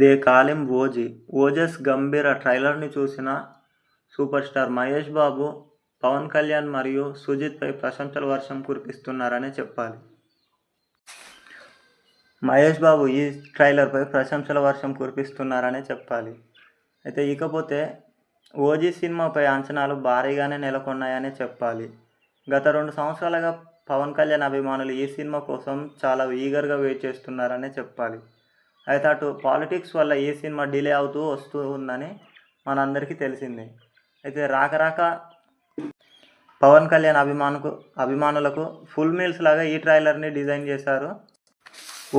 They కాలిం OG. Ojas Gambheera ట్రైలర్ని చూసిన super star Mahesh Babu Pawan Kalyan మరియు సుజిత్పై ప్రశంసల వర్షం కురిపిస్తున్నారనే చెప్పాలి. మహేష్ బాబు ఈ ట్రైలర్పై ప్రశంసల వర్షం కురిపిస్తున్నారనే చెప్పాలి. అయితే ఇకపోతే ఓజీ సినిమాపై అంచనాలు భారీగానే నెలకొన్నాయనే చెప్పాలి. గత రెండు సంవత్సరాలుగా పవన్ కళ్యాణ్ అభిమానులు ఈ సినిమా కోసం చాలా ఈగర్గా వెయిట్ చేస్తున్నారనే చెప్పాలి. అయితే అటు పాలిటిక్స్ వల్ల ఈ సినిమా డిలే అవుతూ వస్తూ ఉందని మనందరికీ తెలిసిందే. అయితే రాక రాక పవన్ కళ్యాణ్ అభిమానుకు అభిమానులకు ఫుల్ మీల్స్ లాగా ఈ ట్రైలర్ని డిజైన్ చేశారు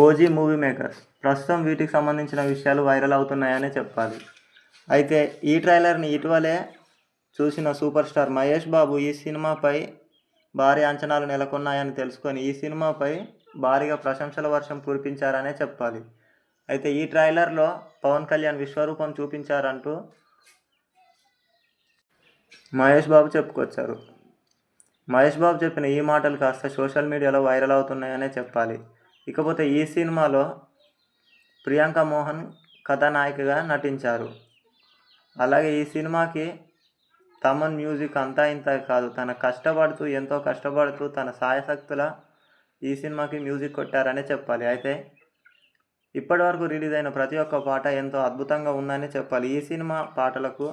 ఓజీ మూవీ మేకర్స్. ప్రస్తుతం వీటికి సంబంధించిన విషయాలు వైరల్ అవుతున్నాయని చెప్పాలి. అయితే ఈ ట్రైలర్ని ఇటీవలే చూసిన సూపర్ స్టార్ మహేష్ బాబు ఈ సినిమాపై భారీ అంచనాలు నెలకొన్నాయని తెలుసుకొని ఈ సినిమాపై భారీగా ప్రశంసల వర్షం కురిపించారనే చెప్పాలి. అయితే ఈ ట్రైలర్లో పవన్ కళ్యాణ్ విశ్వరూపం చూపించారంటూ మహేష్ బాబు చెప్పుకొచ్చారు. మహేష్ బాబు చెప్పిన ఈ మాటలు కాస్త సోషల్ మీడియాలో వైరల్ అవుతున్నాయనే చెప్పాలి. ఇకపోతే ఈ సినిమాలో ప్రియాంక మోహన్ కథానాయికగా నటించారు. అలాగే ఈ సినిమాకి తమన్ మ్యూజిక్ అంతా ఇంత కాదు. తన కష్టపడుతూ ఎంతో కష్టపడుతూ తన సాయశక్తుల ఈ సినిమాకి మ్యూజిక్ కొట్టారనే చెప్పాలి. అయితే ఇప్పటివరకు రిలీజ్ అయిన ప్రతి ఒక్క పాట ఎంతో అద్భుతంగా ఉందని చెప్పాలి. ఈ సినిమా పాటలకు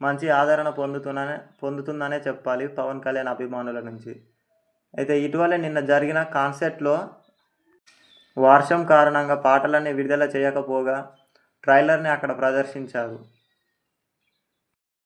మంచి ఆదరణ పొందుతున్న పొందుతుందనే చెప్పాలి పవన్ కళ్యాణ్ అభిమానుల నుంచి. అయితే ఇటీవలే నిన్న జరిగిన కాన్సెర్ట్లో వర్షం కారణంగా పాటలన్నీ విడుదల చేయకపోగా ట్రైలర్ని అక్కడ ప్రదర్శించారు.